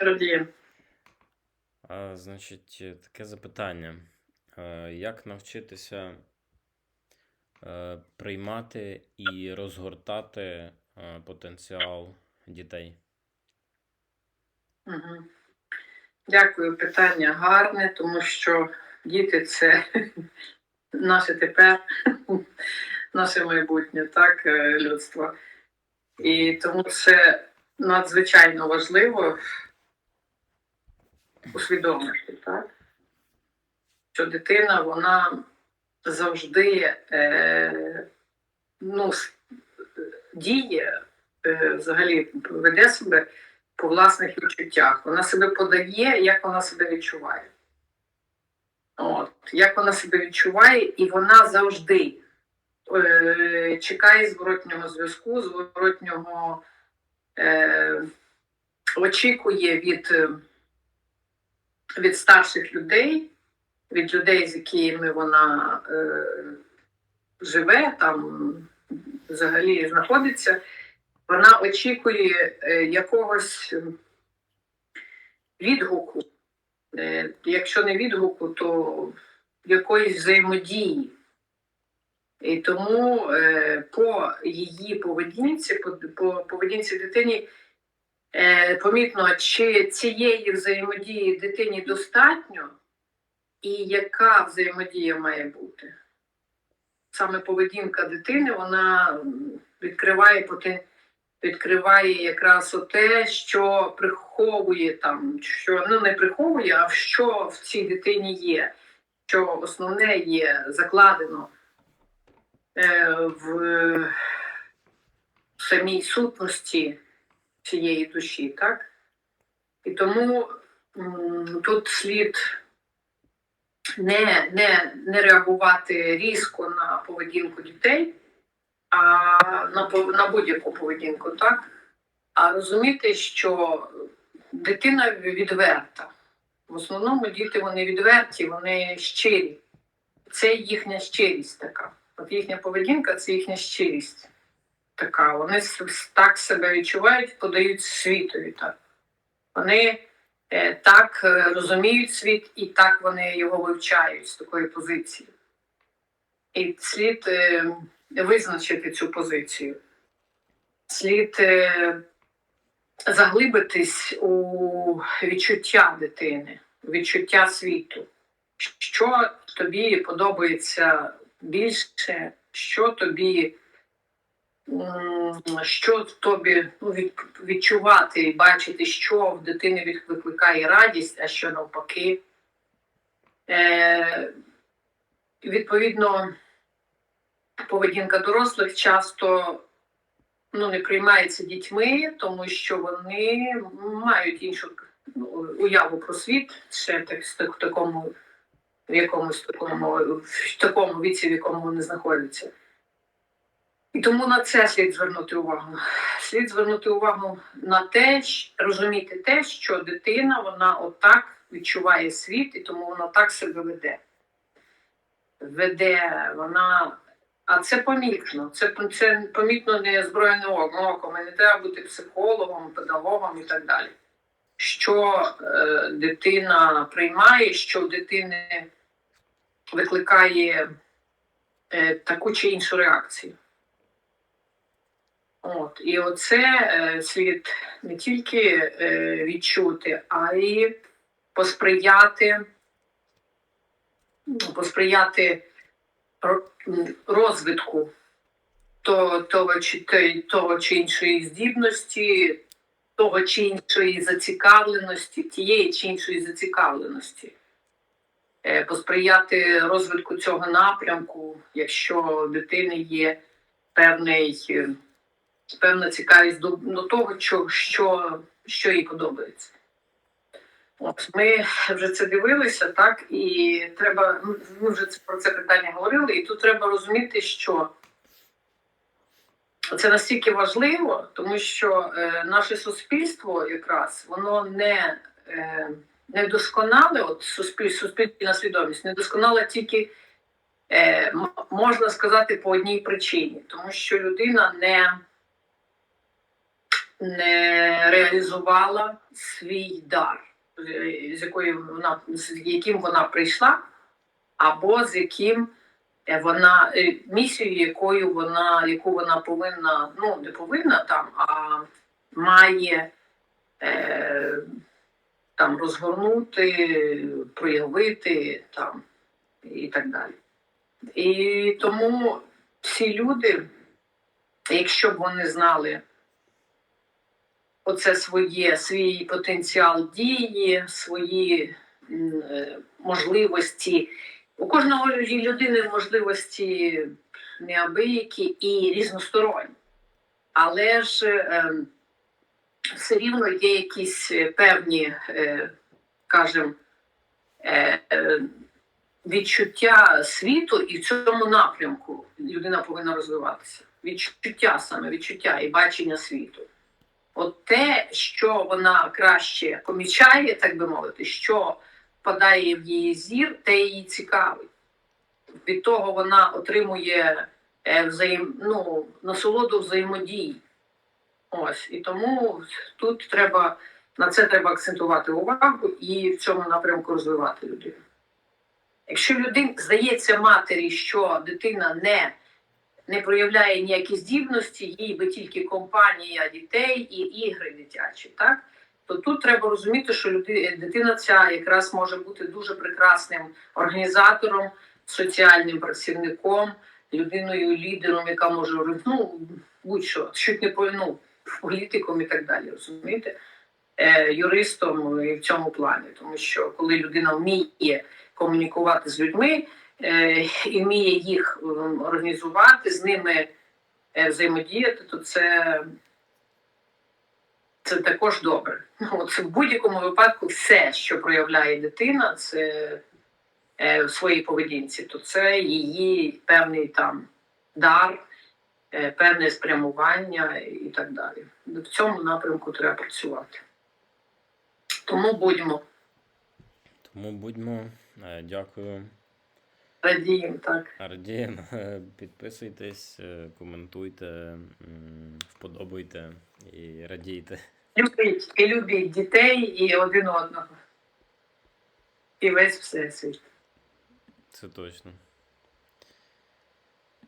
Радіємо. А, значить, е, таке запитання. Е, Як навчитися е, приймати і розгортати потенціал дітей? Угу. Дякую, питання гарне, тому що діти це наше тепер, наше майбутнє, так, людство. І тому це надзвичайно важливо усвідомити, так? Що дитина, вона завжди е, ну, діє, е, взагалі веде себе по власних відчуттях. Вона себе подає, як вона себе відчуває. От, як вона себе відчуває, і вона завжди е, чекає зворотнього зв'язку, зворотнього е, очікує від, від старших людей, від людей, з якими вона е, живе, там взагалі знаходиться вона очікує е, якогось відгуку. Е, Якщо не відгуку, то якоїсь взаємодії. І тому е, по її поведінці, по, по поведінці дитині помітно, чи цієї взаємодії дитині достатньо, і яка взаємодія має бути. Саме поведінка дитини вона відкриває відкриває якраз те, що приховує там, що ну не приховує, а що в цій дитині є, що основне є закладено е, в самій сутності цієї душі, так? І тому тут слід не, не, не реагувати різко на поведінку дітей а на, на будь-яку поведінку, так? А розуміти, що дитина відверта. В основному діти вони відверті, вони щирі. Це їхня щирість така. От їхня поведінка це їхня щирість така. Вони так себе відчувають, подають світові. Так. Вони е, так е, розуміють світ і так вони його вивчають з такої позиції. І слід е, визначити цю позицію. Слід заглибитись у відчуття дитини, відчуття світу. Що тобі подобається більше, що тобі, що в тобі ну, відчувати і бачити, що в дитини викликає радість, а що навпаки. Е, відповідно, поведінка дорослих часто ну, не приймається дітьми, тому що вони мають іншу ну, уяву про світ ще так- в такому, в якомусь такому, в такому віці, в якому вони знаходяться. І тому на це слід звернути увагу. Слід звернути увагу на те, розуміти те, що дитина вона отак відчуває світ, і тому вона так себе веде. Веде, вона а це помітно. Це, це помітно не зброєним оком. Не треба бути психологом, педагогом і так далі. Що е, дитина приймає, що в дитини викликає е, таку чи іншу реакцію. От. І оце е, слід не тільки е, відчути, а й посприяти, ну, посприяти розвитку то- того чи, того чи іншої здібності, того чи іншої зацікавленості, тієї чи іншої зацікавленості. Е, Посприяти розвитку цього напрямку, якщо в дитини є певний, е, певна цікавість до, до того, що, що, що їй подобається. От ми вже це дивилися, так і треба. ну, Ми вже про це питання говорили, і тут треба розуміти, що це настільки важливо, тому що е, наше суспільство якраз воно не, е, не досконале, от суспіль, суспільна свідомість, не досконала тільки е, можна сказати по одній причині, тому що людина не не реалізувала свій дар, з якою вона з яким вона прийшла, або з яким вона е, місією, якою вона яку вона повинна, ну не повинна там, а має е, там розгорнути, проявити там і так далі. І тому всі люди, якщо б вони знали оце своє, свій потенціал дії, свої е, можливості. У кожного людини можливості неабиякі і різносторонні. Але ж е, все рівно є якісь певні, е, кажемо, е, е, відчуття світу, і в цьому напрямку людина повинна розвиватися. Відчуття саме, відчуття і бачення світу. От те, що вона краще помічає, так би мовити, що впадає в її зір, те її цікавить. Від того вона отримує е, взаєм, ну, насолоду взаємодії. Ось. І тому тут треба на це треба акцентувати увагу і в цьому напрямку розвивати людину. Якщо людині здається матері, що дитина не, не проявляє ніякі здібності, їй би тільки компанія дітей і ігри дитячі, так? то тут треба розуміти, що дитина ця якраз може бути дуже прекрасним організатором, соціальним працівником, людиною, лідером, яка може ну, будь-що, чуть не ну, політиком і так далі, розумієте? Е, юристом і в цьому плані, тому що коли людина вміє комунікувати з людьми е, і вміє їх організувати, з ними е, взаємодіяти, то це, це також добре. Ну, от в будь-якому випадку все, що проявляє дитина, це е, в своїй поведінці, то це її певний там дар, е, певне спрямування і так далі. В цьому напрямку треба працювати. Тому будьмо Тому будьмо. Е, Дякую. Радіємо так. Радіємо. Підписуйтесь, е, коментуйте, вподобуйте і радійте. Любіть і любіть дітей і один одного. І весь всесвіт. Це точно.